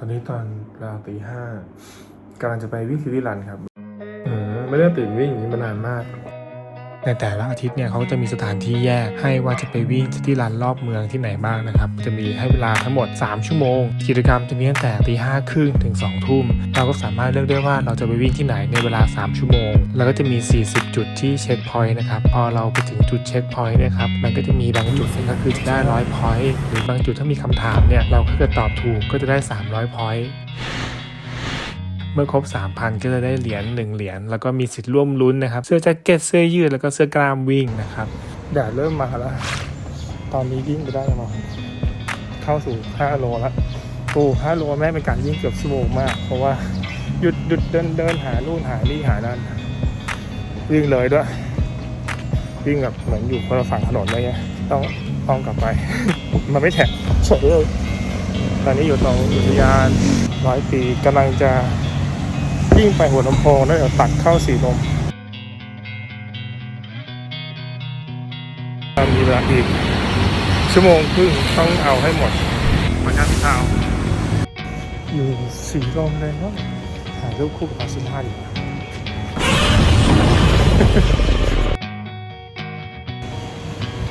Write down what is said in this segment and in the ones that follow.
ตอนนี้ตอนราวตีห้ากำลังจะไปวิ่งซิตี้รันครับ อืม ไม่ได้ตื่นวิ่งอย่างนี้มานานมาก ในแต่ละอาทิตย์เนี่ยเขาจะมีสถานที่แยกให้ว่าจะไปวิ่งที่ลานรอบเมืองที่ไหนบ้างนะครับ จะมีให้เวลาทั้งหมด 3 ชั่วโมง กิจกรรมจะมีตั้งแต่ตีห้าครึ่งถึง2ทุ่ม เราก็สามารถเลือกได้ว่าเราจะไปวิ่งที่ไหนในเวลา 3 ชั่วโมง แล้วก็จะมี 40 จุดที่เช็คพอยต์นะครับ พอเราไปถึงจุดเช็คพอยต์นะครับ มันก็จะมีบางจุดก็คือจะได้ร้อยพอยต์หรือบางจุดถ้ามีคำถามเนี่ยเราก็จะตอบถูกก็จะได้ 300พอยต์ เมื่อครบ 3,000 ก็จะได้เหรียญ1เหรียญแล้วก็มีสิทธิ์ร่วมลุ้นนะครับ เสื้อแจ็คเก็ตเสื้อยืดแล้วก็เสื้อกล้ามวิ่งนะครับแดดเริ่มมาแล้ว ตอนนี้วิ่งไปได้ประมาณเข้าสู่ 5 โลแล้วโอ้5โลแม่งเป็นการวิ่งเกือบชั่วโมงมาก เพราะว่าหยุดหยุดเดินเดินหานู่นหานี่หานั่นวิ่งเลยด้วยวิ่งแบบเหมือนอยู่คนละฝั่งถนนเลยไงต้องต้องกลับไป มันไม่แท็กเฉยเลยตอนนี้อยู่ตรงอุทยานร้อยปีกำลังจะ วิ่งไปหัวลำโพงแล้วเดี๋ยวตัดเข้าสีลมมีเวลาอีก ชั่วโมงครึ่งต้องเอาให้หมดมาชั้นเช้าอยู่สีลมเลยเนาะถ่ายรูปคู่กับอาซิล่าดีกว่า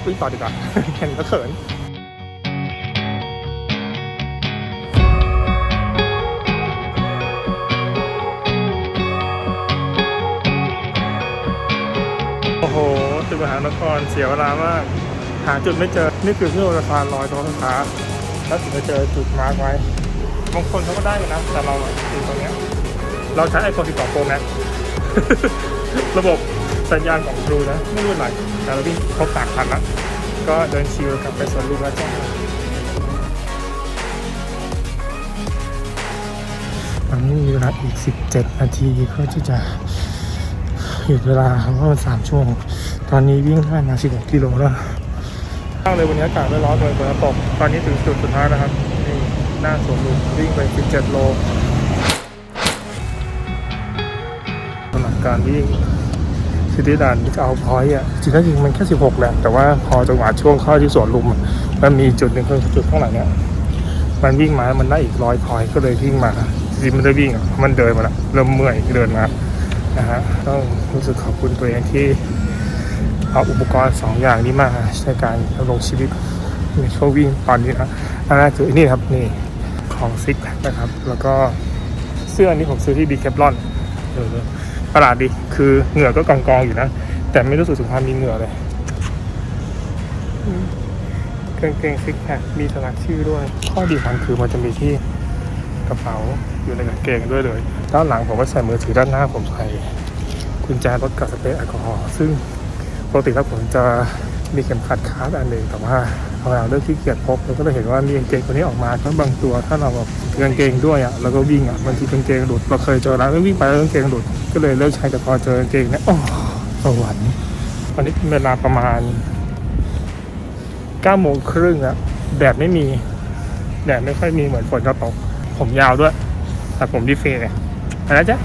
วิ่งต่อดีกว่าเห็นแล้วเขิน อ้โหตึกมหานครเสียเวลามาก หาจุดไม่เจอ นี่คือเครื่องสะพานลอยตรงไฟฟ้าแล้วถึงจะเจอจุดมาร์กไว้บางคนเขาก็ได้กันนะ แต่เราอะติดตรงนี้เราใช้ iPhone 12 Pro Max ระบบสัญญาณของครูนะ ไม่รู้เป็นไรแต่เราวิ่งครบสามพันแล้ว ก็เดินชิลกลับไปสวนลุมแล้วจ้าตอนนี้มีเวลาอีก 17 นาทีเพื่อที่จะ หยุดเวลาเพราะว่ามันสามชั่วโมงตอนนี้วิ่งได้มา16กิโลแล้วข้างเลยวันนี้อากาศไม่ร้อนเลยฝนตกตอนนี้ถึงจุดสุดท้ายนะครับนี่หน้าสวนลุมวิ่งไป17โลสำหรับการวิ่งซิตี้ดันที่เอาพอยอะจริงๆจริงมันแค่16แหละแต่ว่าพอจังหวะช่วงเข้าที่สวนลุมอะมันมีจุดหนึ่งคือจุดข้างหลังเนี้ยมันวิ่งมา มันได้อีกร้อยพอยก็เลยวิ่งมาจริงมันได้วิ่งมันเดินมาละเริ่มเมื่อยเดินมา นะฮะต้องรู้สึกขอบคุณตัวเองที่เอาอุปกรณ์สองอย่างนี้มาใช้การดำรงชีวิตในช่วงวิ่งตอนนี้นะอันแรกคือนี่ครับนี่ของซิกแพคนะครับ แล้วก็เสื้ออันนี้ผมซื้อที่ดีแคปลอนเออประหลาดดีคือเหงื่อก็กองกองๆอยู่นะ แต่ไม่รู้สึกถึงความมีเหงื่อเลยอืมกางเกงซิกแพคมีสลักชื่อด้วย ข้อดีของมันคือมันจะมีที่ กระเป๋าอยู่ในกางเกงด้วยเลย ด้านหลังผมก็ใส่มือถือด้านหน้าผมใส่กุญแจรถกับสเปรย์แอลกอฮอล์ซึ่งปกติแล้วผมจะมีเข็มขัดคาดอันหนึ่งแต่ว่าพอเราเลือกที่เกียจพกเราก็เลยเห็นว่ามีกางเกงตัวนี้ออกมาแล้วบางตัวถ้าเราแบบกางเกงด้วยอะแล้วก็วิ่งอะบางทีกางเกงหลุดเราเคยเจอแล้ววิ่งไปแล้วกางเกงหลุดก็เลยเลิกใช้แต่พอเจอกางเกงเนี่ยโอ้สวรรค์วันนี้เป็นเวลาประมาณ9โมงครึ่งอะแดดไม่มีแดดไม่ค่อยมีเหมือนฝนจะตก ผมยาวด้วยแต่ผมดีเฟย์เลยอะไปแล้วจ้ะ